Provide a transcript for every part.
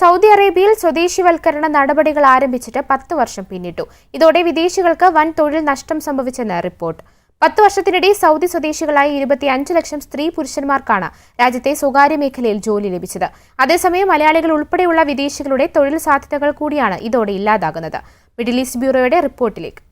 Saudi അറേബ്യയിൽ സ്വദേശിവൽക്കരണ നടപടികൾ ആരംഭിച്ചിട്ട് പത്ത് വർഷം പിന്നിട്ടു. ഇതോടെ വിദേശികൾക്ക് വൻ തൊഴിൽ നഷ്ടം സംഭവിച്ചെന്ന് റിപ്പോർട്ട്. പത്ത് വർഷത്തിനിടെ സൗദി സ്വദേശികളായ ഇരുപത്തി അഞ്ച് ലക്ഷം സ്ത്രീ പുരുഷന്മാർക്കാണ് രാജ്യത്തെ സ്വകാര്യ മേഖലയിൽ ജോലി ലഭിച്ചത്. അതേസമയം മലയാളികൾ ഉൾപ്പെടെയുള്ള വിദേശികളുടെ തൊഴിൽ സാധ്യതകൾ കൂടിയാണ് ഇതോടെ ഇല്ലാതാകുന്നത്. മിഡിൽ ഈസ്റ്റ് ബ്യൂറോയുടെ റിപ്പോർട്ടിലേക്ക്.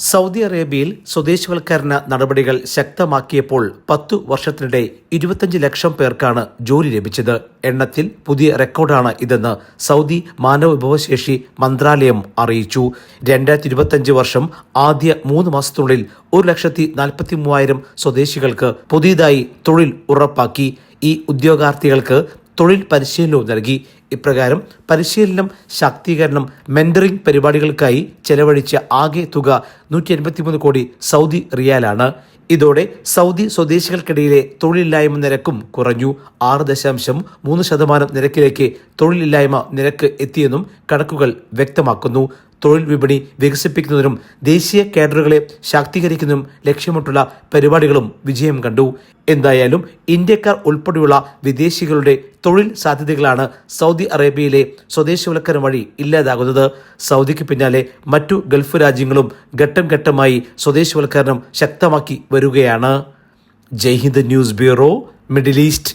സൗദി അറേബ്യയിൽ സ്വദേശിവൽക്കരണ നടപടികൾ ശക്തമാക്കിയപ്പോൾ പത്തു വർഷത്തിനിടെ ഇരുപത്തഞ്ച് ലക്ഷം പേർക്കാണ് ജോലി ലഭിച്ചത്. എണ്ണത്തിൽ പുതിയ റെക്കോർഡാണ് ഇതെന്ന് സൗദി മാനവ വിഭവശേഷി മന്ത്രാലയം അറിയിച്ചു. രണ്ടായിരത്തി ഇരുപത്തഞ്ച് വർഷം ആദ്യ മൂന്ന് മാസത്തിനുള്ളിൽ ഒരു ലക്ഷത്തി നാൽപ്പത്തി മൂവായിരം സ്വദേശികൾക്ക് പുതിയതായി തൊഴിൽ ഉറപ്പാക്കി. ഈ ഉദ്യോഗാർത്ഥികൾക്ക് തൊഴിൽ പരിശീലനവും നൽകി. ഇപ്രകാരം പരിശീലനം ശാക്തീകരണം മെന്ററിംഗ് പരിപാടികൾക്കായി ചെലവഴിച്ച ആകെ തുക നൂറ്റി എൺപത്തിമൂന്ന് കോടി സൗദി റിയാലാണ്. ഇതോടെ സൗദി സ്വദേശികൾക്കിടയിലെ തൊഴിലില്ലായ്മ നിരക്കും കുറഞ്ഞു. ആറ് ദശാംശം മൂന്ന് ശതമാനം നിരക്കിലേക്ക് തൊഴിലില്ലായ്മ നിരക്ക് എത്തിയെന്നും കണക്കുകൾ വ്യക്തമാക്കുന്നു. തൊഴിൽ വിപണി വികസിപ്പിക്കുന്നതിനും ദേശീയ കേഡറുകളെ ശാക്തീകരിക്കുന്നതിനും ലക്ഷ്യമിട്ടുള്ള പരിപാടികളും വിജയം കണ്ടു. എന്തായാലും ഇന്ത്യക്കാർ ഉൾപ്പെടെയുള്ള വിദേശികളുടെ തൊഴിൽ സാധ്യതകളാണ് സൗദി അറേബ്യയിലെ സ്വദേശവൽക്കരണം വഴി ഇല്ലാതാകുന്നത്. സൗദിക്ക് പിന്നാലെ മറ്റു ഗൾഫ് രാജ്യങ്ങളും ഘട്ടം ഘട്ടമായി സ്വദേശവൽക്കരണം ശക്തമാക്കി വരികയാണ്. Jaihind news bureau Middle East.